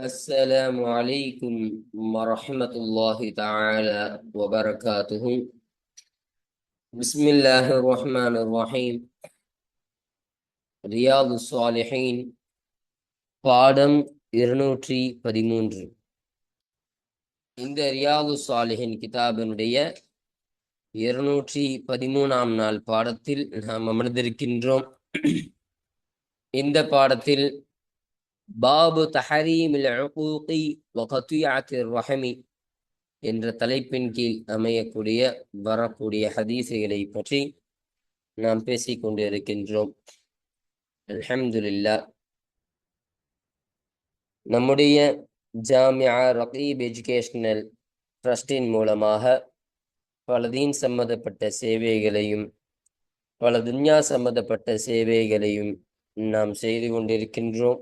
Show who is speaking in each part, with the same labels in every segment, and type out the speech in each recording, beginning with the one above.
Speaker 1: السلام عليكم ورحمة الله تعالى وبركاته بسم الله الرحمن الرحيم رياض الصالحين பாடம் இருநூற்றி பதிமூன்று இந்த ரியாது சாலிஹின் கிதாபினுடைய இருநூற்றி பதிமூணாம் நாள் பாடத்தில் நாம் அமர்ந்திருக்கின்றோம் இந்த பாடத்தில் பாபு தஹரீமில் ரஹமி என்ற தலைப்பின் கீழ் அமையக்கூடிய வரக்கூடிய ஹதீசுகளை பற்றி நாம் பேசிக் கொண்டிருக்கின்றோம். அலமதுல்லா நம்முடைய ஜாமியா ரகீப் எஜுகேஷனல் ட்ரஸ்டின் மூலமாக பலதீன் சம்மந்தப்பட்ட சேவைகளையும் பல துன்யா சம்மந்தப்பட்ட சேவைகளையும் நாம் செய்து கொண்டிருக்கின்றோம்.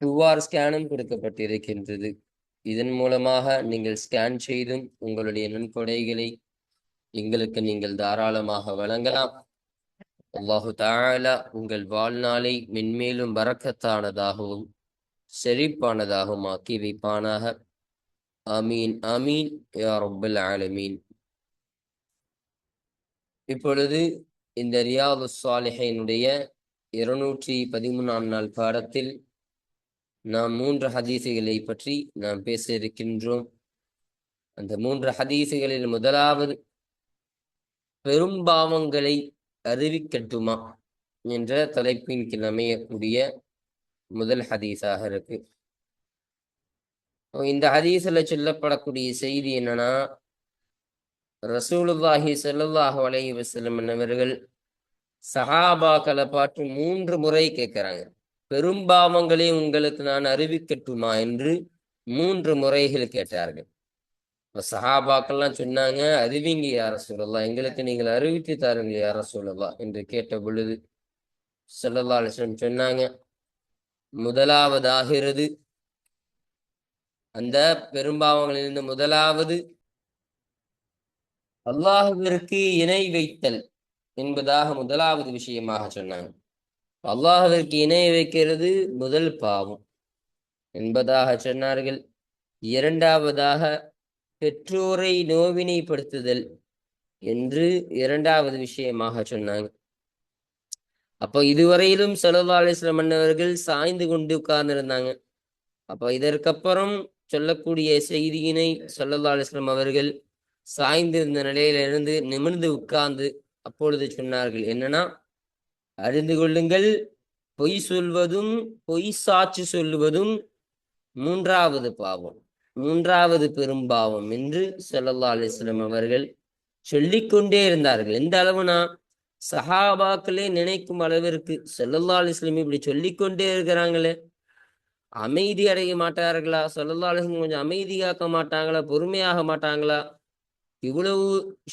Speaker 1: கியூஆர் ஸ்கேனும் கொடுக்கப்பட்டிருக்கின்றது. இதன் மூலமாக நீங்கள் ஸ்கேன் செய்தும் உங்களுடைய நன்கொடைகளை எங்களுக்கு நீங்கள் தாராளமாக வழங்கலாம். அல்லாஹு தாழலா உங்கள் வாழ்நாளை மென்மேலும் வரக்கத்தானதாகவும் செழிப்பானதாகவும் ஆக்கி வைப்பானாக. அமீன் அமீன் யா ரப்பல் ஆலமீன். இப்பொழுது இந்த ரியாது சாலிஹினுடைய இருநூற்றி பதிமூணாம் நாள் பாடத்தில் நாம் மூன்று ஹதீசுகளை பற்றி நாம் பேச இருக்கின்றோம். அந்த மூன்று ஹதீசுகளில் முதலாவது பெரும்பாவங்களை அறிவிக்கட்டுமா? என்ற தலைப்பின் கீழ் அமையக்கூடிய முதல் ஹதீஸாக இருக்கு. இந்த ஹதீஸில் சொல்லப்படக்கூடிய செய்தி என்னன்னா ரசூலுல்லாஹி ஸல்லல்லாஹு அலைஹி வஸல்லம் அவர்கள் சஹாபாக்களை பார்த்து மூன்று முறை கேட்கிறாங்க. பெரும்பாவங்களை உங்களுக்கு நான் அறிவிக்கட்டுமா என்று மூன்று முறைகள் கேட்டார்கள். இப்போ சஹாபாக்கள்லாம் சொன்னாங்க அறிவிங்க யார சொல்லலாம் எங்களுக்கு நீங்கள் அறிவித்து தாருங்க யார சொல்லலாம் என்று கேட்ட பொழுது சொல்லல்லா அலிஸ்லம் சொன்னாங்க. முதலாவதாகிறது அந்த பெரும்பாவங்களிலிருந்து முதலாவது அல்லாஹுவிற்கு இணை வைத்தல் என்பதாக முதலாவது விஷயமாக சொன்னாங்க. அல்லாஹிற்கு இணை வைக்கிறது முதல் பாவம். என்பதாக சொன்னார்கள். இரண்டாவதாக பெற்றோரை நோவினைப்படுத்துதல் என்று இரண்டாவது விஷயமாக சொன்னாங்க அப்போ இதுவரையிலும் சல்லா அலிஸ்லாம் மன்னவர்கள் சாய்ந்து கொண்டு உட்கார்ந்திருந்தாங்க. அப்போ இதற்கப்புறம் சொல்லக்கூடிய செய்தியினை சல்லல்லா அலிஸ்லாம் அவர்கள் சாய்ந்திருந்த நிலையிலிருந்து நிமிர்ந்து உட்கார்ந்து அப்பொழுது சொன்னார்கள். என்னன்னா அறிந்து கொள்ளுங்கள். பொய் சொல்வதும் பொய் சாட்சி சொல்லுவதும் மூன்றாவது பாவம் மூன்றாவது பெரும்பாவம் என்று சல்லல்லா அலிஸ்லாம் அவர்கள் சொல்லிக்கொண்டே இருந்தார்கள். எந்த அளவுனா சஹாபாக்களே நினைக்கும் அளவிற்கு சல்லல்லா அலிஸ்லாம் இப்படி சொல்லிக்கொண்டே இருக்கிறாங்களே. அமைதி அடைய மாட்டார்களா? சல்லல்லா அலிஸ்லாம் கொஞ்சம் அமைதி காக்க மாட்டாங்களா? பொறுமையாக மாட்டாங்களா? இவ்வளவு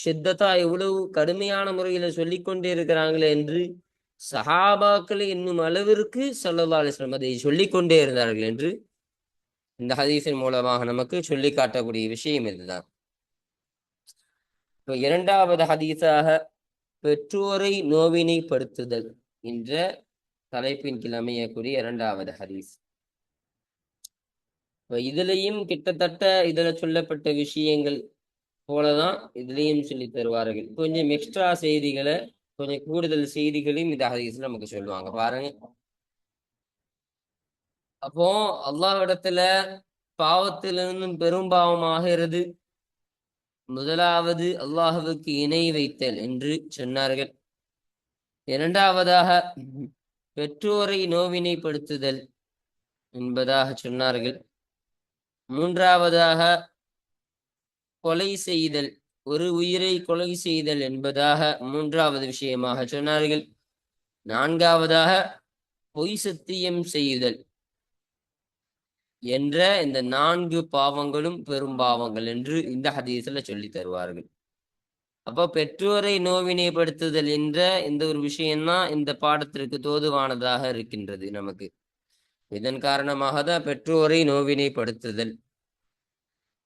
Speaker 1: சித்தத்தா இவ்வளவு கடுமையான முறையில சொல்லிக்கொண்டே இருக்கிறாங்களே என்று சஹாபாக்கள் என்னும் அளவிற்கு சல்லல்லா அலிஸ்லாம் அதை சொல்லிக்கொண்டே இருந்தார்கள் என்று இந்த ஹதீஸின் மூலமாக நமக்கு சொல்லி காட்டக்கூடிய விஷயம் இதுதான். இப்போ இரண்டாவது ஹதீஸாக பெற்றோரை நோவினைப்படுத்துதல் என்ற தலைப்பின் கீழ் அமையக்கூடிய இரண்டாவது ஹதீஸ். இப்போ இதுலேயும் கிட்டத்தட்ட இதில் சொல்லப்பட்ட விஷயங்கள் போலதான் இதுலேயும் சொல்லி தருவார்கள். கொஞ்சம் எக்ஸ்ட்ரா செய்திகளை கொஞ்சம் கூடுதல் செய்திகளையும் இந்த ஹதீஸ்ல நமக்கு சொல்லுவாங்க. பாருங்க. அப்போ அல்லாஹ்விடத்துல பாவத்திலிருந்தும் பெரும் பாவமாகிறது முதலாவது அல்லாஹுவுக்கு இணை வைத்தல் என்று சொன்னார்கள். இரண்டாவதாக பெற்றோரை நோவினைப்படுத்துதல் என்பதாக சொன்னார்கள். மூன்றாவதாக கொலை செய்தல் ஒரு உயிரை கொலை செய்தல் என்பதாக மூன்றாவது விஷயமாக சொன்னார்கள். நான்காவதாக பொய் சத்தியம் செய்தல் என்ற இந்த நான்கு பாவங்களும் பெரும் பாவங்கள் என்று இந்த ஹதீஸ்ல சொல்லி தருவார்கள். அப்போ பெற்றோரை நோவினைப்படுத்துதல் என்ற இந்த ஒரு விஷயம்தான் இந்த பாடத்திற்கு தோதுவானதாக இருக்கின்றது நமக்கு. இதன் காரணமாக தான் பெற்றோரை நோவினைப்படுத்துதல்.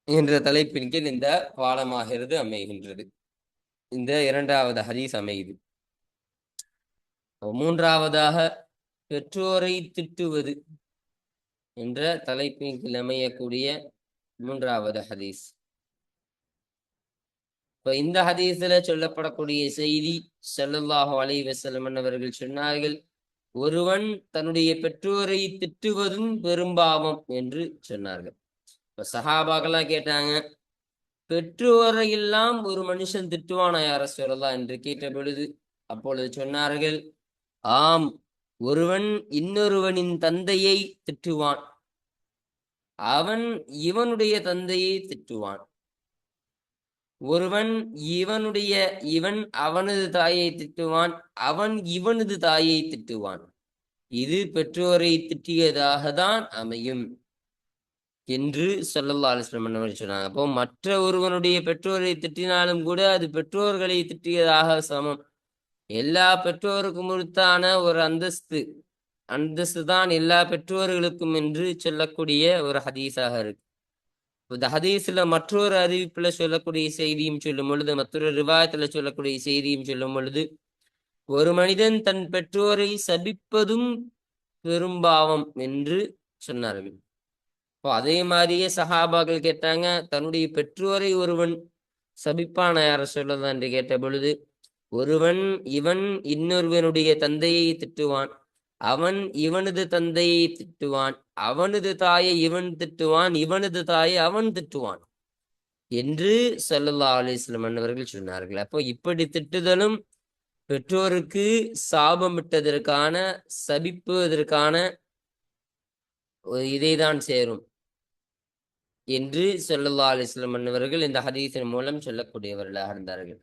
Speaker 1: என்ற தலைப்பின் கீழ் இந்த பாடமாகிறது அமைகின்றது. இந்த இரண்டாவது ஹதீஸ் அமையுது. மூன்றாவதாக பெற்றோரை திட்டுவது என்ற தலைப்பின் கீழ் அமையக்கூடிய மூன்றாவது ஹதீஸ். இப்ப இந்த ஹதீஸ்ல சொல்லப்படக்கூடிய செய்தி ஸல்லல்லாஹு அலைஹி அவர்கள் சொன்னார்கள் ஒருவன் தன்னுடைய பெற்றோரை திட்டுவதும் பெரும்பாவம் என்று சொன்னார்கள். இப்ப சஹாபாக்கெல்லாம் கேட்டாங்க பெற்றோரை எல்லாம் ஒரு மனுஷன் திட்டுவானா யார சொல்லலாம் என்று கேட்ட பொழுது அப்பொழுது சொன்னார்கள் ஆம் ஒருவன் இன்னொருவனின் தந்தையை திட்டுவான். அவன் இவனுடைய தந்தையை திட்டுவான். ஒருவன் இவனுடைய இவன் அவனது தாயை திட்டுவான் அவன் இவனது தாயை திட்டுவான். இது பெற்றோரை திட்டியதாக தான் அமையும். என்று சொல்லல்லா அலிஸ்லமன் சொன்னாங்க. அப்போ மற்ற ஒருவனுடைய பெற்றோரை திட்டினாலும் கூட அது பெற்றோர்களை திட்டியதாக சமம். எல்லா பெற்றோருக்கும் உறுத்தான ஒரு அந்தஸ்து அந்தஸ்து தான் எல்லா பெற்றோர்களுக்கும் என்று சொல்லக்கூடிய ஒரு ஹதீஸாக இருக்கு. இந்த ஹதீஸ்ல மற்றொரு அறிவிப்புல சொல்லக்கூடிய செய்தியும் சொல்லும் பொழுது மற்றொரு ரிவாயத்துல சொல்லக்கூடிய செய்தியும் சொல்லும் பொழுது ஒரு மனிதன் தன் பெற்றோரை சபிப்பதும் பெரும்பாவம் என்று சொன்னார்கள். இப்போ அதே மாதிரியே சஹாபாக்கள் கேட்டாங்க தன்னுடைய பெற்றோரை ஒருவன் சபிப்பான யார சொல்லதான் என்று கேட்ட பொழுது ஒருவன் இவன் இன்னொருவனுடைய தந்தையை திட்டுவான் அவன் இவனது தந்தையை திட்டுவான் அவனது தாயை இவன் திட்டுவான் இவனது தாயை அவன் திட்டுவான் என்று சல்லல்லா அலிஸ்லம் அவர்கள் சொன்னார்கள். அப்போ இப்படி திட்டுதலும் பெற்றோருக்கு சாபமிட்டதற்கான சபிப்புவதற்கான இதைதான் சேரும். என்று சல்லல்லா அலிஸ்லம் அவர்கள் இந்த ஹதீஸின் மூலம் சொல்லக்கூடியவர்களாக இருந்தார்கள்.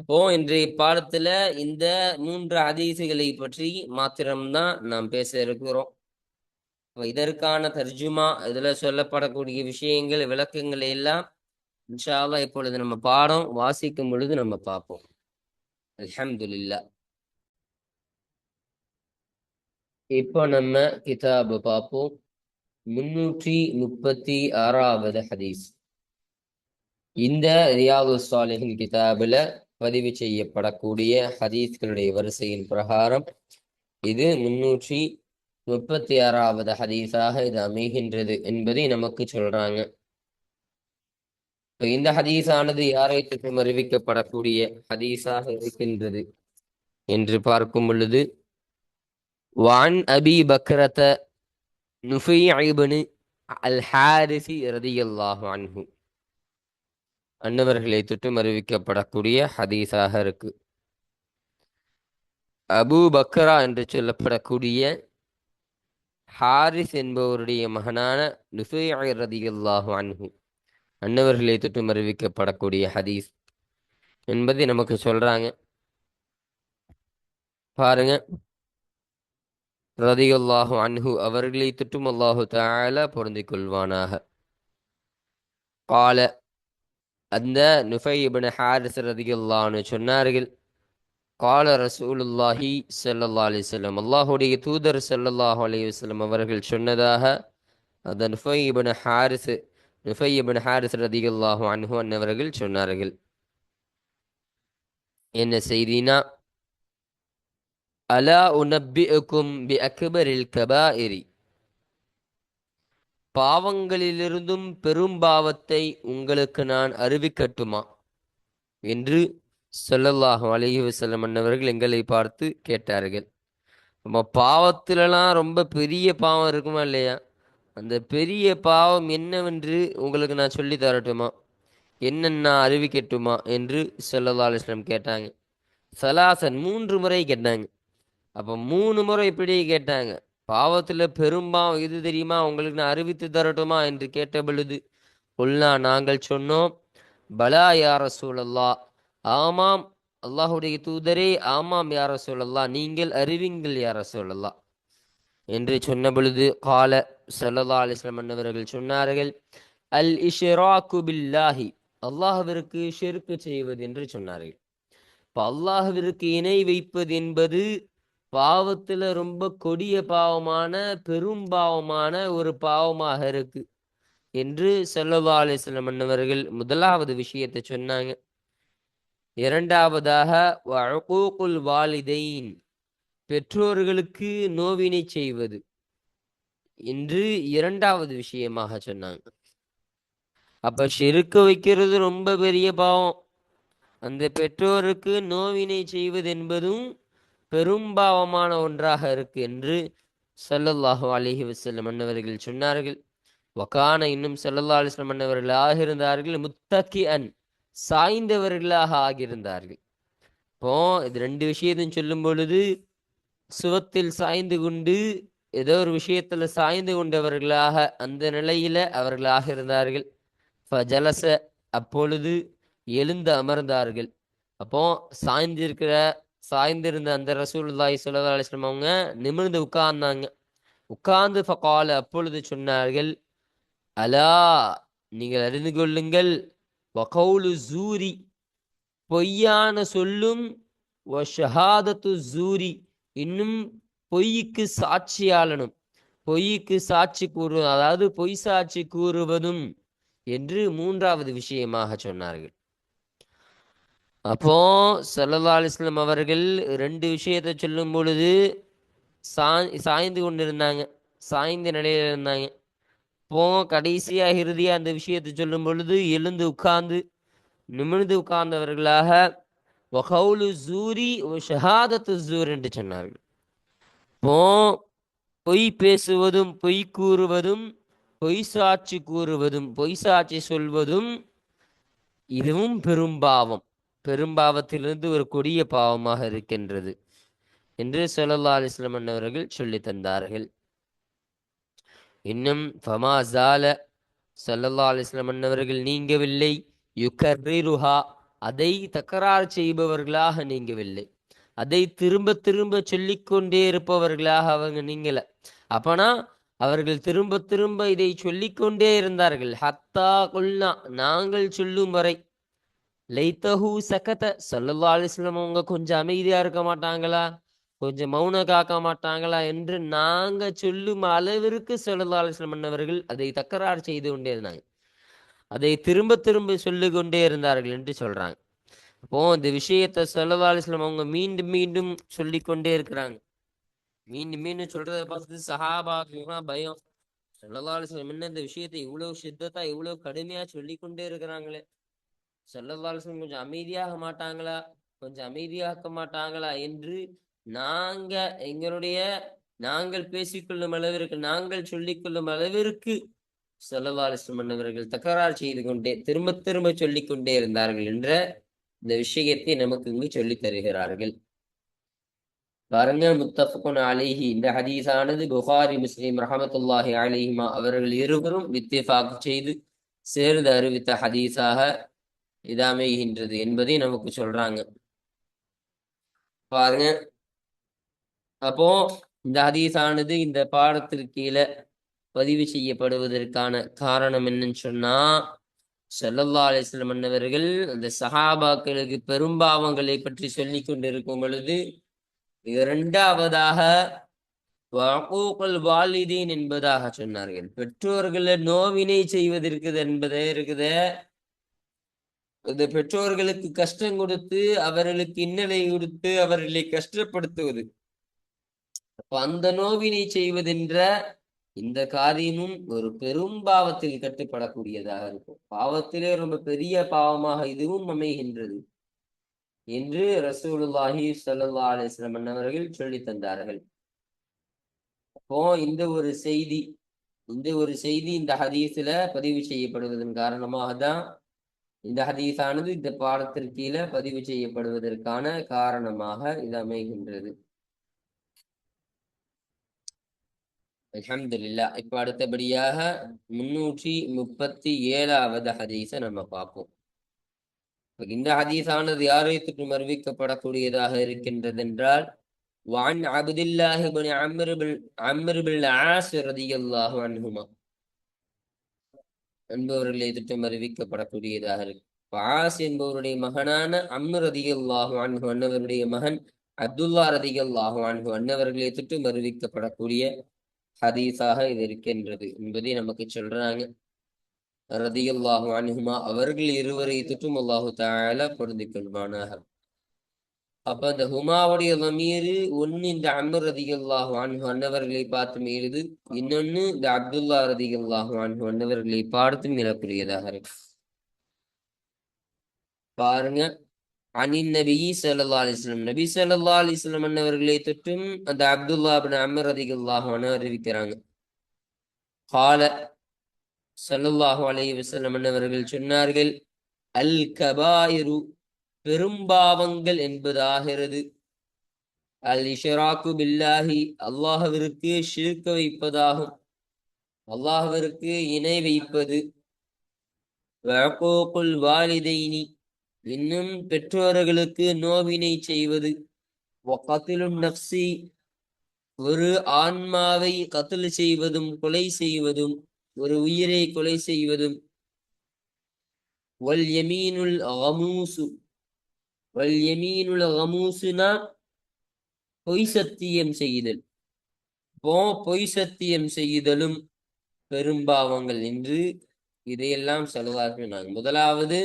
Speaker 1: இப்போ இன்றைய பாடத்துல இந்த மூன்று ஹதீசுகளை பற்றி மாத்திரம்தான் நாம் பேச இருக்கிறோம். இதற்கான தர்ஜுமா இதுல சொல்லப்படக்கூடிய விஷயங்கள் விளக்கங்கள் எல்லாம் இன்ஷால்லா இப்பொழுது நம்ம பாடம் வாசிக்கும் பொழுது நம்ம பார்ப்போம். அலமதுல்லா இப்போ நம்ம கிதாபு பார்ப்போம். முன்னூற்றி முப்பத்தி ஆறாவது ஹதீஸ். இந்த ரியாது சாலிஹின் கிதாபில் பதிவு செய்யப்படக்கூடிய ஹதீஸ்களுடைய வரிசையின் பிரகாரம் இது முன்னூற்றி முப்பத்தி ஆறாவது ஹதீஸாக இது அமைகின்றது என்பதை நமக்கு சொல்றாங்க. இந்த ஹதீஸானது யாரை திட்டம் அறிவிக்கப்படக்கூடிய ஹதீஸாக இருக்கின்றது என்று பார்க்கும் பொழுது வான் அபி பக்ரத நுஃபிபனு அல் ஹாரிசி ரதியல்லாஹு அன்ஹு. அன்னவர்களை தொட்டும் அறிவிக்கப்படக்கூடிய ஹதீஸாக இருக்கு. அபு பக்ரா என்று சொல்லப்படக்கூடிய ஹாரிஸ் என்பவருடைய மகனான நுஃபை ரதியுல்லாஹு அன்ஹு. அன்னவர்களை தொட்டும் அறிவிக்கப்படக்கூடிய ஹதீஸ் என்பதை நமக்கு சொல்றாங்க. பாருங்க. ரதியுல்லாஹு அன்ஹு அவர்களை திட்டும் அல்லாஹு தால பொருந்திக் கொள்வானாக கால அந்த நுஃபை இபின் ஹாரிஸ் ரதியுல்லான்னு சொன்னார்கள் கால ரசூலுல்லாஹி சல்லா அலி சொல்லம் அல்லாஹுடைய தூதர் சல்லல்லாஹு அலி வல்லம் அவர்கள் சொன்னதாக அந்த Nufai ibn Haris Nufai ibn Haris ரதியுல்லாஹு அன்ஹு அன்னவர்கள் சொன்னார்கள். என்ன செய்தினா அலா உனப்பிக்கும் பி அக்பரில் கபாயிரி பாவங்களிலிருந்தும் பெரும் பாவத்தை உங்களுக்கு நான் அறிவிக்கட்டுமா? என்று சொல்லல்லாஹு அலஹி வசல்லம் அண்ணவர்கள் எங்களை பார்த்து கேட்டார்கள். நம்ம பாவத்திலலாம் ரொம்ப பெரிய பாவம் இருக்குமா இல்லையா? அந்த பெரிய பாவம் என்னவென்று உங்களுக்கு நான் சொல்லி தரட்டுமா? என்னென்ன அறிவிக்கட்டுமா? என்று சொல்லல்லா அலுவலம் கேட்டாங்க. சலாசன் மூன்று முறை கேட்டாங்க. அப்போ மூணு முறை இப்படி கேட்டாங்க. பாவத்தில் பெரும்பாவம் இது தெரியுமா? உங்களுக்கு நான் அறிவித்து தரட்டுமா? என்று கேட்ட பொழுது உல்லா நாங்கள் சொன்னோம் பலா யார சூழல்லா ஆமாம் அல்லாஹுடைய தூதரே ஆமாம் யார சூழல்லா நீங்கள் அறிவிங்கள் யார சூழல்லா என்று சொன்ன பொழுது கால சல்லா அலிஸ்லாம் அன்னவர்கள் சொன்னார்கள் அல் இஷ்ராக்கு பில்லாஹி. அல்லாஹவிற்கு ஷிர்கு செய்வது என்று சொன்னார்கள். இப்போ அல்லாஹவிற்கு இணை வைப்பது என்பது பாவத்துல ரொம்ப கொடிய பாவமான பெரும் பாவமான ஒரு பாவமாக இருக்கு. என்று சல்லா அலிஸ்லாம் மன்னவர்கள் முதலாவது விஷயத்தை சொன்னாங்க. இரண்டாவதாக வஅகூகுல் வாலிதைன் பெற்றோர்களுக்கு நோவினை செய்வது என்று இரண்டாவது விஷயமாக சொன்னாங்க. அப்ப செருக்க வைக்கிறது ரொம்ப பெரிய பாவம். அந்த பெற்றோருக்கு நோவினை செய்வது என்பதும் பெரும்பாவமான ஒன்றாக இருக்கு என்று சல்லல்லாஹு அலிஹி வசல்லம் அன்னவர்கள் சொன்னார்கள். வக்கான இன்னும் ஸல்லல்லாஹு அலிஸ்லம் வஸல்லம் இருந்தார்கள். முத்தகி முத்தக்கி அன் சாய்ந்தவர்களாக ஆகியிருந்தார்கள். இப்போ இது ரெண்டு விஷயத்தையும் சொல்லும் பொழுது சுவத்தில் சாய்ந்து கொண்டு ஏதோ ஒரு விஷயத்துல சாய்ந்து கொண்டவர்களாக அந்த நிலையில அவர்களாக இருந்தார்கள். ஃபஜலச அப்பொழுது எழுந்து அமர்ந்தார்கள். அப்போ சாய்ந்திருக்கிற சாய்ந்திருந்த அந்த ரசூலுல்லாஹி சுல்லா அலிஸ்லம் அவங்க நிமிர்ந்து உட்கார்ந்தாங்க. உட்கார்ந்து ஃபகால் அப்பொழுது சொன்னார்கள் அலா நீங்கள் அறிந்து கொள்ளுங்கள் வகவுலு ஜூரி பொய்யான சொல்லும் ஷஹாதத்து ஜூரி இன்னும் பொய்க்கு சாட்சியாளனும் பொய்க்கு சாட்சி கூறு அதாவது பொய் சாட்சி கூறுவதும் என்று மூன்றாவது விஷயமாக சொன்னார்கள். அப்போ சல்லல்லா அலிஸ்லாம் அவர்கள் ரெண்டு விஷயத்தை சொல்லும் பொழுது சாய் சாய்ந்து கொண்டிருந்தாங்க. சாய்ந்த நிலையில இருந்தாங்க. இப்போ கடைசியா இறுதியா அந்த விஷயத்தை சொல்லும் பொழுது எழுந்து உட்கார்ந்து நிமிர்ந்து உட்கார்ந்தவர்களாக ஒஹவுலு ஜூரி ஷஹாதத்து ஜூர் என்று சொன்னார்கள். இப்போ பொய் பேசுவதும் பொய் கூறுவதும் பொய் சாட்சி கூறுவதும் பொய் சாட்சி சொல்வதும் இதுவும் பெரும்பாவம் பெரும்பாவத்திலிருந்து ஒரு கொடிய பாவமாக இருக்கின்றது என்று சொல்லல்லா அலைஹி வஸல்லம் அன்னவர்கள் சொல்லி தந்தார்கள். இன்னும் ஃபமா ஜால சொல்லல்லா அலைஹி வஸல்லம் அன்னவர்கள் நீங்கவில்லை யுகர்ரிருஹா அதை தக்கராறு செய்பவர்களாக நீங்கவில்லை. அதை திரும்ப திரும்ப சொல்லிக்கொண்டே இருப்பவர்களாக அவங்க நீங்கல. அப்பனா அவர்கள் திரும்ப திரும்ப இதை சொல்லிக்கொண்டே இருந்தார்கள். ஹத்தா குல்னா நாங்கள் சொல்லும் வரை லைத்தஹூ சகத சொல்லல்லா அலிஸ்லம் அவங்க கொஞ்சம் அமைதியா இருக்க மாட்டாங்களா? கொஞ்சம் மௌனம் காக்க மாட்டாங்களா? என்று நாங்க சொல்லும் அளவிற்கு சொல்லல்லா அலிஸ்லம் அன்னவர்கள் அதை தக்கராறு செய்து கொண்டே இருந்தாங்க. அதை திரும்ப திரும்ப சொல்லிக் கொண்டே இருந்தார்கள் என்று சொல்றாங்க. அப்போ இந்த விஷயத்தை சொல்லல்லா அலிஸ்லம் அவங்க மீண்டும் மீண்டும் சொல்லி கொண்டே இருக்கிறாங்க. மீண்டும் மீண்டும் சொல்றதை பார்த்து சஹாபாக்கெல்லாம் பயம். சொல்லல்லா அலிஸ்லம் என்ன இந்த விஷயத்தை இவ்வளவு சித்தத்தா இவ்வளவு கடுமையா சொல்லி கொண்டே இருக்கிறாங்களே. சல்லல்லா கொஞ்சம் அமைதியாக மாட்டாங்களா? கொஞ்சம் அமைதியாக்க மாட்டாங்களா? என்று நாங்க எங்களுடைய நாங்கள் பேசிக்கொள்ளும் அளவிற்கு நாங்கள் சொல்லிக்கொள்ளும் அளவிற்கு சல்லல்லா அலிஸ்லம் அன்னவர்கள் தகராறு செய்து கொண்டே திரும்ப திரும்ப சொல்லிக் கொண்டே இருந்தார்கள் என்ற இந்த விஷயத்தை நமக்கு இங்கு சொல்லி தருகிறார்கள். பாருங்க முத்தஃபகுன் அலைஹி. இந்த ஹதீஸானது புகாரி முஸ்லீம் ரஹமத்துல்லாஹி அலைஹிமா அவர்கள் இருவரும் வித்திஃபாக் செய்து சேர்ந்து அறிவித்த ஹதீஸாக இதாமைகின்றது என்பதை நமக்கு சொல்றாங்க. பாருங்க. அப்போ இந்த ஹதீஸானது இந்த பாடத்திற்கு கீழே பதிவு செய்யப்படுவதற்கான காரணம் என்னன்னு சொன்னா செல்லல்லா அலிஸ்லம் அன்னவர்கள் அந்த சஹாபாக்களுக்கு பெரும்பாவங்களை பற்றி சொல்லி கொண்டிருக்கும் பொழுது இரண்டாவதாக வாலிதீன் என்பதாக சொன்னார்கள். பெற்றோர்களை நோவினை செய்வதற்கு என்பதே இருக்குது. இந்த பெற்றோர்களுக்கு கஷ்டம் கொடுத்து அவர்களுக்கு இன்னலை கொடுத்து அவர்களை கஷ்டப்படுத்துவது. அப்ப அந்த நோவினை செய்வதென்ற இந்த காரியமும் ஒரு பெரும் பாவத்தில் கட்டுப்படக்கூடியதாக இருக்கும். பாவத்திலே ரொம்ப பெரிய பாவமாக இதுவும் அமைகின்றது என்று ரசூலுல்லாஹி சல்லா அலைஹி வஸல்லம் அவர்கள் சொல்லி தந்தார்கள். அப்போ இந்த ஒரு செய்தி இந்த ஒரு செய்தி இந்த ஹதீஸ்ல பதிவு செய்யப்படுவதன் காரணமாக தான் இந்த ஹதீஸானது இந்த பாடத்திற்கீழ பதிவு செய்யப்படுவதற்கான காரணமாக இது அமைகின்றது. அலமதுல்லா இப்ப அடுத்தபடியாக முன்னூற்றி முப்பத்தி ஏழாவது ஹதீஸை நம்ம பார்ப்போம். இந்த ஹதீஸானது யாருக்கு அறிவிக்கப்படக்கூடியதாக இருக்கின்றது என்றால் வான் அபுதில்லாஹிபின் அம்ருபில் அம்ருபில் ஆஸ் ரதியல்லாஹு என்பவர்களை திட்டம் அறிவிக்கப்படக்கூடியதாக இருக்கு. ஆஸ் என்பவருடைய மகனான அம்னு ரதிகல்லாஹு அன்ஹு அன்னவருடைய மகன் அப்துல்லா ரதிகல்லாஹு அன்ஹு அன்னவர்களை திட்டம் அறிவிக்கப்படக்கூடிய ஹதீஸாக இது இருக்கின்றது என்பதை நமக்கு சொல்றாங்க. ரதிகல்லாஹு அன்ஹுமா அவர்கள் இருவரை திட்டும் அல்லாஹு தால பொருந்திக் கொள்வானாக அப்ப அந்த ஹுமாவுடைய லமீரு ஒன்னு இந்த அமர் ரதிகல்லாஹ் அன்ஹு அன்னவர்களை பார்த்து மீறுது இன்னொன்னு இந்த அப்துல்லா ரதிகல்லாஹ் அன்ஹு அன்னவர்களை பார்த்து மீறக்கூடியதாக இருக்கு. பாருங்க. அனின் நபி சல்லா அலிஸ்லாம் நபி சல்லா அலிஸ்லாம் அன்னவர்களை தொட்டும் அந்த அப்துல்லா பின் அமர் ரதிகல்லாஹ் அறிவிக்கிறாங்க கால சல்லுல்லாஹு அலைஹி வசல்லம் அன்னவர்கள் சொன்னார்கள் அல் கபாயிரு பெரும்பாவங்கள் என்பதாகிறது. அல் இஷராக்கு பில்லாஹி அல்லாஹவிற்கு ஷிர்க வைப்பதாகும். அல்லாஹவிற்கு இணை வைப்பது. வழக்கோக்குள் வாலிதைனி இன்னும் பெற்றோர்களுக்கு நோவினை செய்வது. கத்திலும் நப்சி ஒரு ஆன்மாவை கத்தல் செய்வதும் கொலை செய்வதும் ஒரு உயிரை கொலை செய்வதும். வல் யமீனுல் அமூசு வல் யமீனுல் அகமூசுனா பொய் சத்தியம் செய்தல். போ பொய் சத்தியம் செய்தலும் பெரும்பாவங்கள் என்று இதையெல்லாம் சொல்லுவார்கள். நான் முதலாவது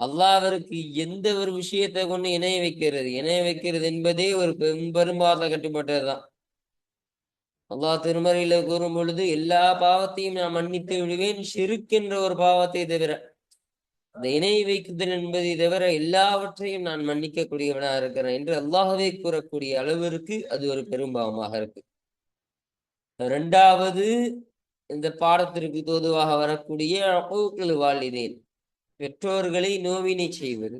Speaker 1: அல்லாவிற்கு எந்த ஒரு விஷயத்தை கொண்டு இணைய வைக்கிறது? இணைய வைக்கிறது என்பதே ஒரு பெரும் பெரும்பாவத்தை கட்டுப்பட்டதுதான் அல்லாஹ் திருமறையில கூறும் பொழுது எல்லா பாவத்தையும் நான் மன்னித்து விடுவேன் ஷிருக் ஒரு பாவத்தை தவிர அந்த இணை வைக்குதல் என்பதை தவிர எல்லாவற்றையும் நான் மன்னிக்கக்கூடியவனாக இருக்கிறேன் என்று அல்லாஹவே கூறக்கூடிய அளவிற்கு அது ஒரு பெரும்பாவமாக இருக்கு. இரண்டாவது இந்த பாடத்திற்கு தோதுவாக வரக்கூடிய அகூக்கள் வாழிதேன் பெற்றோர்களை நோவினை செய்வது.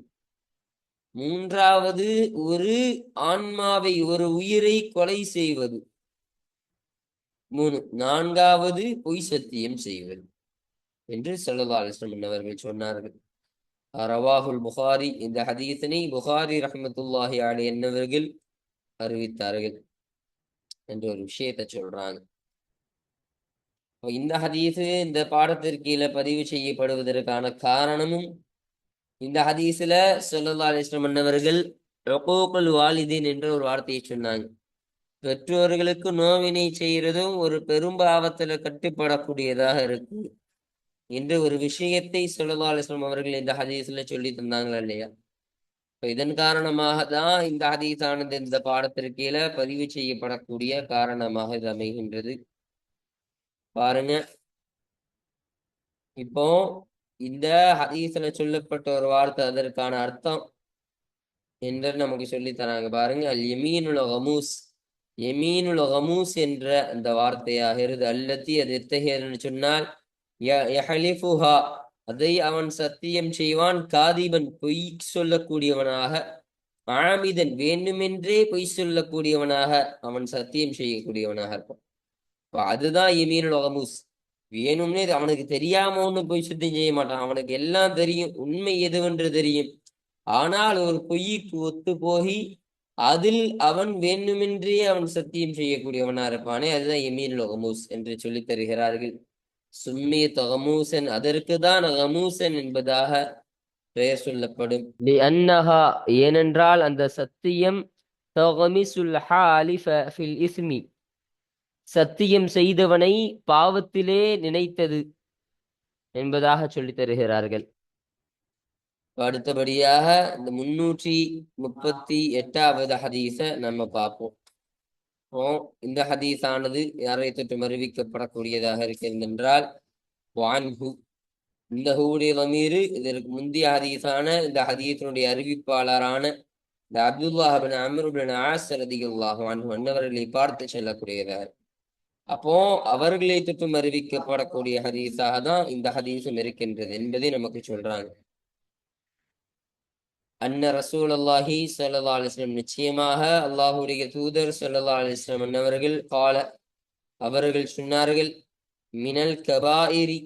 Speaker 1: மூன்றாவது ஒரு ஆன்மாவை ஒரு உயிரை கொலை செய்வது. மூணு நான்காவது பொய் சத்தியம் செய்வது என்று சல்லா அவர்கள் சொன்னார்கள். ரவாஹுல் புகாரி இந்த ஹதீசனை புகாரி ரஹமத்துல்லாஹி அலி என்னவர்கள் அறிவித்தார்கள் என்ற ஒரு விஷயத்தை சொல்றாங்க. இந்த ஹதீஸு இந்த பாடத்திற்கீழ பதிவு செய்யப்படுவதற்கான காரணமும் இந்த ஹதீஸ்ல சொல்லல்லா அலிஸ்லம் அன்னவர்கள் ரொக்கோக்கல் வாலிதீன் என்ற ஒரு வார்த்தையை சொன்னாங்க. பெற்றோர்களுக்கு நோவினை செய்யறதும் ஒரு பெரும்பாவத்துல கட்டுப்படக்கூடியதாக இருக்கு. என்ற ஒரு விஷயத்தை சொல்லல்லா அலிஸ்லாம் அவர்கள் இந்த ஹதீஸ்ல சொல்லி தந்தாங்களா இல்லையா? இப்ப இதன் காரணமாக தான் இந்த ஹதீஸானது இந்த பாடத்திற்கீழ பதிவு செய்யப்படக்கூடிய காரணமாக இது அமைகின்றது. பாருங்க. இப்போ இந்த ஹதீஸ்ல சொல்லப்பட்ட ஒரு வார்த்தை அதற்கான அர்த்தம் என்று நமக்கு சொல்லி தராங்க. பாருங்க. அல் எமீனுல கமூஸ். எமீனுல கமூஸ் என்ற அந்த வார்த்தையாகிறது அல்லத்தி அது எத்தகையன்னு சொன்னால் யஹலிஃபுஹா. அதை அவன் சத்தியம் செய்வான். காதிபன் பொய் சொல்லக்கூடியவனாக. ஆமிதன் வேண்டுமென்றே பொய் சொல்லக்கூடியவனாக. அவன் சத்தியம் செய்யக்கூடியவனாக இருப்பான். அதுதான் எமீனுல் அகமூஸ். வேணும்னே அவனுக்கு தெரியாம ஒண்ணு பொய் சுத்தம் செய்ய மாட்டான். அவனுக்கு எல்லாம் தெரியும். உண்மை எதுவென்று தெரியும். ஆனால் ஒரு பொய்க்கு ஒத்து போய் அதில் அவன் வேண்டுமென்றே அவன் சத்தியம் செய்யக்கூடியவனா இருப்பானே. அதுதான் எமீன் லொகமூஸ் என்று சொல்லி தருகிறார்கள். சும்மிய தொகமூசன் அதற்கு தான் அகமூசன் என்பதாக பெயர் சொல்லப்படும். அன்னஹா ஏனென்றால் அந்த சத்தியம் இஸ்மி. சத்தியம் செய்தவனை பாவத்திலே நினைத்தது என்பதாக சொல்லித் தருகிறார்கள். அடுத்தபடியாக இந்த முன்னூற்றி முப்பத்தி எட்டாவது ஹதீஸ நம்ம பார்ப்போம். இந்த ஹதீஸானது யாரை தொற்றும் அறிவிக்கப்படக்கூடியதாக இருக்கிறது என்றால் வான்ஹு. இந்த ஹூடைய வமீரு இதற்கு முந்தைய ஹதீஸான இந்த ஹதீஸனுடைய அறிவிப்பாளரான இந்த அப்துல்லாஹின் அமருடன் ஆசரதிகளாக அன்னவர்களை பார்த்து செல்லக்கூடியதார் அப்போ அவர்களை தொற்றும் அறிவிக்கப்படக்கூடிய ஹதீஸாக தான் இந்த ஹதீஸும் இருக்கின்றது என்பதை நமக்கு சொல்றாங்க. அன்ன ரசூல் அல்லாஹி சல்லா அலிஸ்லம் நிச்சயமாக அல்லாஹுடைய தூதர் சல்லா அலிஸ்லம் அன்னவர்கள் கால அவர்கள் சொன்னார்கள் மினல் கபாயிரி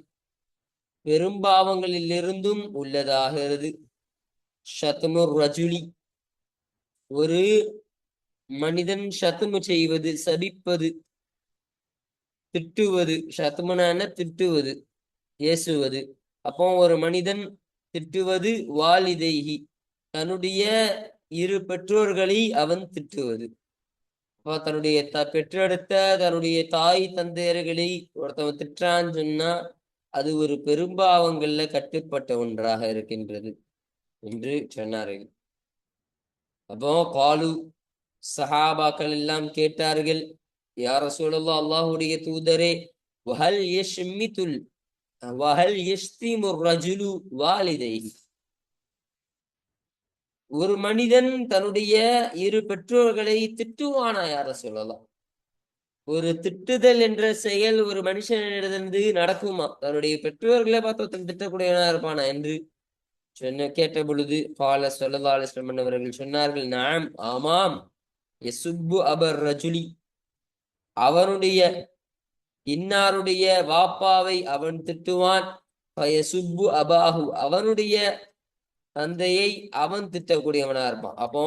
Speaker 1: பெரும்பாவங்களிலிருந்தும் உள்ளதாகிறது. ஷத்முர் ரஜுலி ஒரு மனிதன் ஷத்மு செய்வது சபிப்பது திட்டுவது சத்துமனான திட்டுவது ஏசுவது. அப்போ ஒரு மனிதன் திட்டுவது வாலிதைகி தன்னுடைய இரு பெற்றோர்களை அவன் திட்டுவது. தன்னுடைய த பெற்றெடுத்த தன்னுடைய தாய் தந்தையர்களை ஒருத்தவன் திட்டுறான்னு சொன்னா அது ஒரு பெரும்பாவங்கள்ல கட்டுப்பட்ட ஒன்றாக இருக்கின்றது என்று சொன்னார்கள் அப்போ காலு சஹாபாக்கள் எல்லாம் கேட்டார்கள் யார சூழலோ அல்லாஹுடைய தூதரே வஹல் யஷ்மிதுல் வஹல் முர் ரஜுலு வாலிதை ஒரு மனிதன் தன்னுடைய இரு பெற்றோர்களை திட்டுவானா யார சொல்லலாம்? ஒரு திட்டுதல் என்ற செயல் ஒரு மனுஷனிடமிருந்து நடக்குமா? தன்னுடைய பெற்றோர்களை பார்த்து ஒருத்தன் திட்டக்கூடியவனா இருப்பானா என்று சொன்ன கேட்ட பொழுது பால சொல்லலா அலிஸ்லமன் அவர்கள் சொன்னார்கள் நாம் ஆமாம். எசுப்பு அபர் ரஜுலி. அவனுடைய இன்னாருடைய வாப்பாவை அவன் திட்டுவான். பயசுப்பு அபாஹு. அவனுடைய தந்தையை அவன் திட்டக்கூடியவனா இருப்பான். அப்போ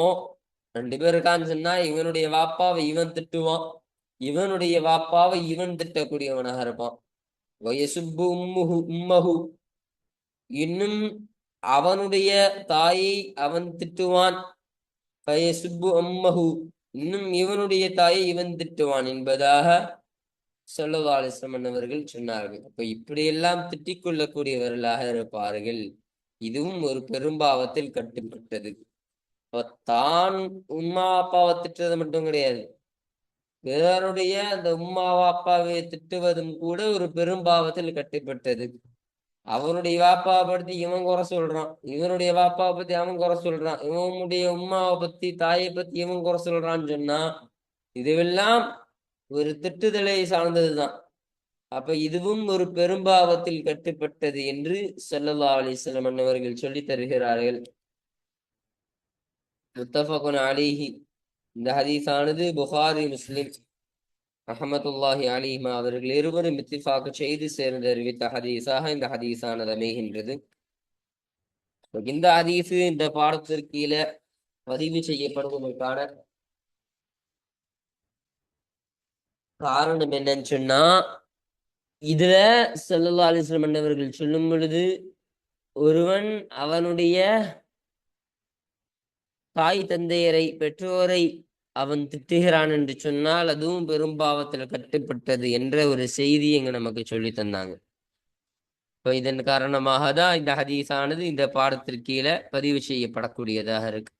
Speaker 1: ரெண்டு பேர் இருக்கான்னு சொன்னா இவனுடைய வாப்பாவை இவன் திட்டுவான். இவனுடைய வாப்பாவை இவன் திட்டக்கூடியவனாக இருப்பான். வயசுப்பு உம்முஹு உம்மஹு. இன்னும் அவனுடைய தாயை அவன் திட்டுவான். பயசுப்பு அம்மஹு இன்னும் இவனுடைய தாயை இவன் திட்டுவான் என்பதாக சொல்லதா அவர்கள் சொன்னார்கள். அப்ப இப்படியெல்லாம் திட்டிக் கொள்ளக்கூடியவர்களாக இருப்பார்கள். இதுவும் ஒரு பெரும்பாவத்தில் கட்டுப்பட்டது. அப்ப தான் உம்மா அப்பாவை திட்டுறது மட்டும் கிடையாது. பிறருடைய அந்த உம்மாவா அப்பாவை திட்டுவதும் கூட ஒரு பெரும்பாவத்தில் கட்டுப்பட்டது. அவனுடைய வாப்பாவை பத்தி இவன் குறை சொல்றான். இவனுடைய வாப்பாவை பத்தி அவன் குறை சொல்றான். இவனுடைய உம்மாவை பத்தி தாயை பத்தி இவன் குறை சொல்றான்னு சொன்னா இதுவெல்லாம் ஒரு திட்டுதலை சார்ந்ததுதான். அப்ப இதுவும் ஒரு பெரும்பாவத்தில் கட்டுப்பட்டது என்று ஸல்லல்லாஹு அலைஹி வஸல்லம் அன்னவர்கள் தருகிறார்கள். முத்தஃபகுன் அலிஹி. இந்த ஹதீஸானது புகாரி முஸ்லிம் அஹமதுல்லாஹி அலிஹிமா அவர்கள் இருவரும் இத்திஃபாக்கு செய்து சேர்ந்து அறிவித்த ஹதீஸாக இந்த ஹதீஸானது அமைகின்றது. இந்த ஹதீஸு இந்த பாடத்திற்கு கீழே பதிவு செய்யப்படுவதற்கான காரணம் என்னன்னு சொன்னா இதுல செல்லல்லா அலிஸ்லம் வஸல்லம் சொல்லும் பொழுது ஒருவன் அவனுடைய தாய் தந்தையரை பெற்றோரை அவன் திட்டுகிறான் என்று சொன்னால் அதுவும் பெரும்பாவத்துல கட்டுப்பட்டது என்ற ஒரு செய்தி எங்க நமக்கு சொல்லி தந்தாங்க. இப்போ இதன் காரணமாக தான் இந்த ஹதீஸானது இந்த பாடத்திற்கு கீழே பதிவு செய்யப்படக்கூடியதாக இருக்கு.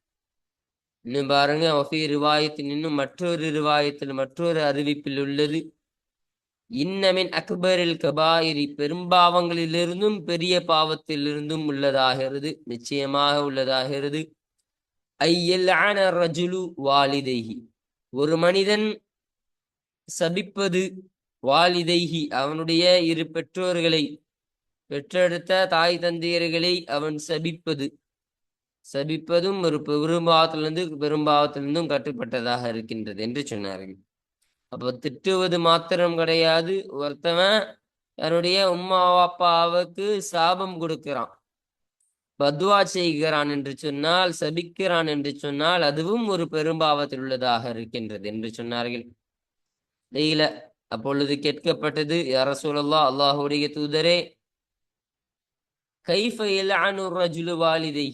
Speaker 1: இன்னும் பாருங்க ஒஃபி ரிவாயத்தின் இன்னும் மற்றொரு ரிவாயத்தில் மற்றொரு அறிவிப்பில் உள்ளது. இன்னமின் அக்பரில் கபாயிரி பெரும்பாவங்களிலிருந்தும் பெரிய பாவத்திலிருந்தும் உள்ளதாகிறது நிச்சயமாக உள்ளதாகிறது. ஐயல்லான ரஜுலு வாலிதைஹி. ஒரு மனிதன் சபிப்பது வாலிதைஹி. அவனுடைய இரு பெற்றோர்களை பெற்றெடுத்த தாய் தந்தையர்களை அவன் சபிப்பது. சபிப்பதும் ஒரு பெரும்பாவத்திலிருந்து பெரும்பாவத்திலிருந்தும் கட்டுப்பட்டதாக இருக்கின்றது என்று சொன்னார்கள். அப்ப திட்டுவது மாத்திரம் கிடையாது. ஒருத்தவன் தன்னுடைய உம்மா அப்பாவுக்கு சாபம் கொடுக்கிறான். பத்வா செய்கிறான் என்று சொன்னால் சபிக்கிறான் என்று சொன்னால் அதுவும் ஒரு பெரும்பாவத்தில் உள்ளதாக இருக்கின்றது என்று சொன்னார்கள். தெரியல அப்பொழுது கேட்கப்பட்டது யார சொல்லலாம் அல்லாஹுடைய தூதரே கைஃப வாலிதை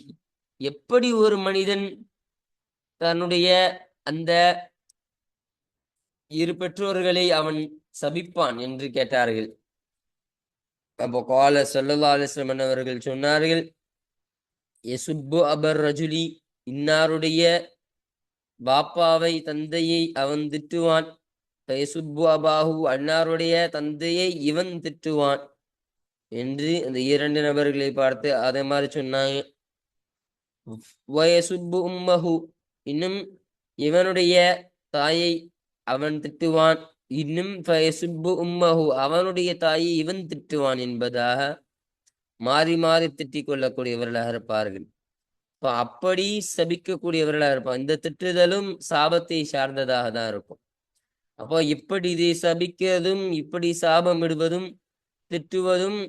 Speaker 1: எப்படி ஒரு மனிதன் தன்னுடைய அந்த இரு பெற்றோர்களை அவன் சபிப்பான் என்று கேட்டார்கள். அப்போ கால சொல்லல்லா அலிஸ்லமன் அவர்கள் சொன்னார்கள் எசுப்பு அபர் ரஜுலி இன்னாருடைய பாப்பாவை தந்தையை அவன் திட்டுவான். எசுப்பு அபாஹு அன்னாருடைய தந்தையை இவன் திட்டுவான். என்று அந்த இரண்டு நபர்களை பார்த்து அதே மாதிரி சொன்னாங்க. வயசுப்பு உம்மஹு இன்னும் இவனுடைய தாயை அவன் திட்டுவான். இன்னும் ஃபயசுப்பு உம்மஹு. அவனுடைய தாயை இவன் திட்டுவான் என்பதாக மாறி மாறி திட்டிக் கொள்ளக்கூடியவர்களாக இருப்பார்கள். இப்போ அப்படி சபிக்கக்கூடியவர்களாக இருப்பான். இந்த திட்டுதலும் சாபத்தை சார்ந்ததாக தான் இருக்கும். அப்போ இப்படி இதை சபிக்கிறதும் இப்படி சாபம் இடுவதும் திட்டுவதும்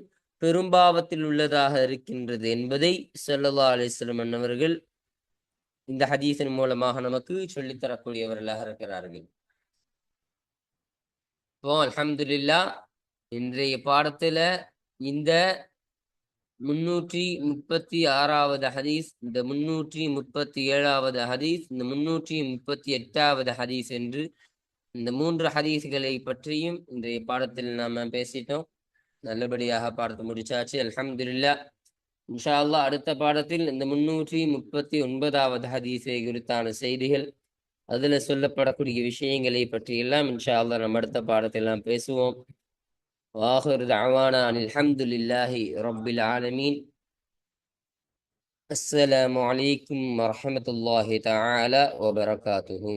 Speaker 1: பெரும்பாவத்தில் உள்ளதாக இருக்கின்றது என்பதை ஸல்லல்லாஹு அலைஹி அவர்கள் அன்னவர்கள் இந்த ஹதீஸின் மூலமாக நமக்கு சொல்லித்தரக்கூடியவர்களாக இருக்கிறார்கள். இப்போ அலமதுல்லா இன்றைய பாடத்துல இந்த முன்னூற்றி முப்பத்தி ஆறாவது ஹதீஸ் இந்த முன்னூற்றி முப்பத்தி ஏழாவது ஹதீஸ் இந்த முன்னூற்றி முப்பத்தி எட்டாவது ஹதீஸ் என்று இந்த மூன்று ஹதீஸ்களை பற்றியும் இன்றைய பாடத்தில் நாம பேசிட்டோம். நல்லபடியாக பாடத்தை முடிச்சாச்சு. அலமதுல்லா இன்ஷா அல்லா அடுத்த பாடத்தில் இந்த முன்னூற்றி முப்பத்தி ஒன்பதாவது ஹதீஸை குறித்தான செய்திகள் அதுல சொல்லப்படக்கூடிய விஷயங்களை பற்றி எல்லாம் இன்ஷா அல்லா நம்ம அடுத்த பாடத்தில் நாம் பேசுவோம். வாஹர் தாவானா அலமதுல்லாஹி ரபில் ஆலமீன். அஸ்ஸலாமு அலைக்கும் வரமத்துல்லாஹி தாலா வபரகாத்துஹூ.